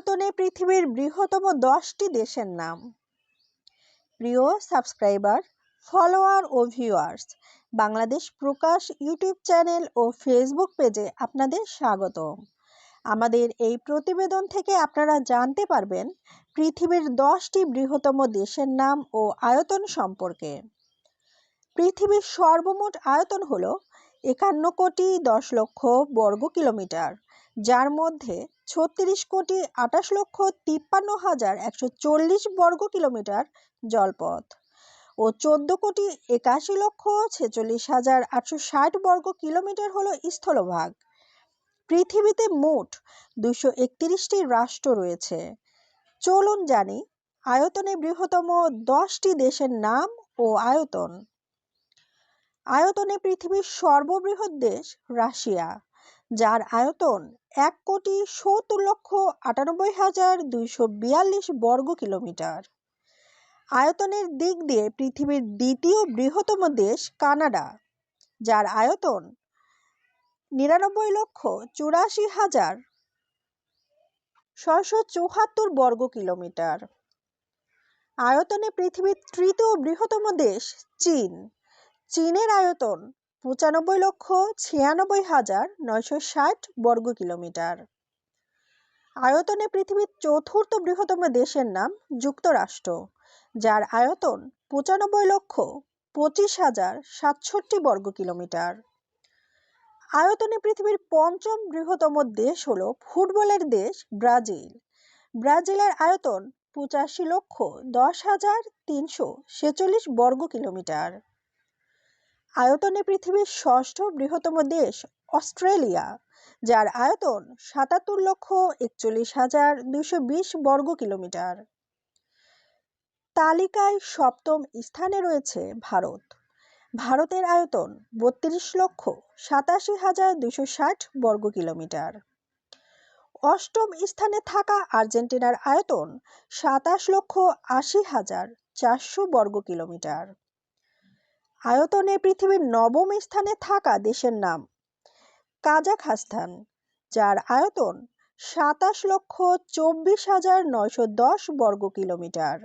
আয়তনে পৃথিবীর বৃহত্তম দশটি দেশের নাম। প্রিয় সাবস্ক্রাইবার, ফলোয়ার ও viewers, Bangladesh Prakash YouTube channel ও ফেসবুক পেজে আপনাদের স্বাগত আমাদের এই প্রতিবেদন থেকে আপনারা জানতে পারবেন পৃথিবীর দশটি বৃহত্তম দেশের নাম ও আয়তন সম্পর্কে। পৃথিবীর সর্বমোট আয়তন হল একান্ন কোটি দশ লক্ষ বর্গ কিলোমিটার, যার মধ্যে ছত্রিশ কোটি আটাশ লক্ষ তিপ্পান্ন হাজার একশো চল্লিশ বর্গ কিলোমিটার জলপথ ও চোদ্দ কোটি একাশি লক্ষ ছেচল্লিশ হাজার আটশো ষাট বর্গ কিলোমিটার হলো স্থলভাগ। পৃথিবীতে মোট দুশো একত্রিশটি রাষ্ট্র রয়েছে। চলুন জানি, আয়তনে বৃহত্তম দশটি দেশের নাম ও আয়তন। আয়তনে পৃথিবীর সর্ববৃহৎ দেশ রাশিয়া, যার আয়তন এক কোটি সত্তর লক্ষ আটানব্বই হাজার দুইশো বিয়াল্লিশ বর্গ কিলোমিটার। আয়তনের দিক দিয়ে পৃথিবীর দ্বিতীয় বৃহত্তম দেশ কানাডা, যার আয়তন নিরানব্বই লক্ষ চুরাশি হাজার ছয়শো চৌহাত্তর বর্গ কিলোমিটার। আয়তনে পৃথিবীর তৃতীয় বৃহত্তম দেশ চীন চীনের আয়তন পঁচানব্বই লক্ষ ছিয়ানব্বই হাজার নয়শো ষাট বর্গ কিলোমিটার। আয়তনে পৃথিবীর চতুর্থ বৃহত্তম দেশের নাম যুক্তরাষ্ট্র, যার আয়তন পঁচানব্বই লক্ষ পঁচিশ হাজার সাতষট্টি বর্গ কিলোমিটার। আয়তনে পৃথিবীর পঞ্চম বৃহত্তম দেশ হল ফুটবলের দেশ ব্রাজিল। ব্রাজিলের আয়তন পঁচাশি লক্ষ দশ হাজার তিনশো ছেচল্লিশ বর্গ কিলোমিটার। আয়তনে পৃথিবীর ষষ্ঠ বৃহত্তম দেশ অস্ট্রেলিয়া, যার আয়তন সাতাত্তর লক্ষ একচল্লিশ হাজার দুশো বিশ বর্গ কিলোমিটার। তালিকায় সপ্তম স্থানে রয়েছে ভারত। ভারতের আয়তন বত্রিশ লক্ষ সাতাশি হাজার দুশো ষাট বর্গ কিলোমিটার। অষ্টম স্থানে থাকা আর্জেন্টিনার আয়তন সাতাশ লক্ষ আশি হাজার চারশো বর্গ কিলোমিটার। আয়তনে পৃথিবীর নবম স্থানে থাকা দেশের নাম কাজাখস্তান, যার আয়তন সাতাশ লক্ষ চব্বিশ হাজার নয়শো দশ বর্গ কিলোমিটার।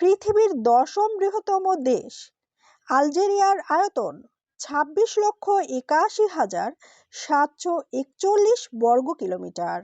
পৃথিবীর দশম বৃহত্তম দেশ আলজেরিয়ার আয়তন ছাব্বিশ লক্ষ একাশি হাজার সাতশো একচল্লিশ বর্গ কিলোমিটার।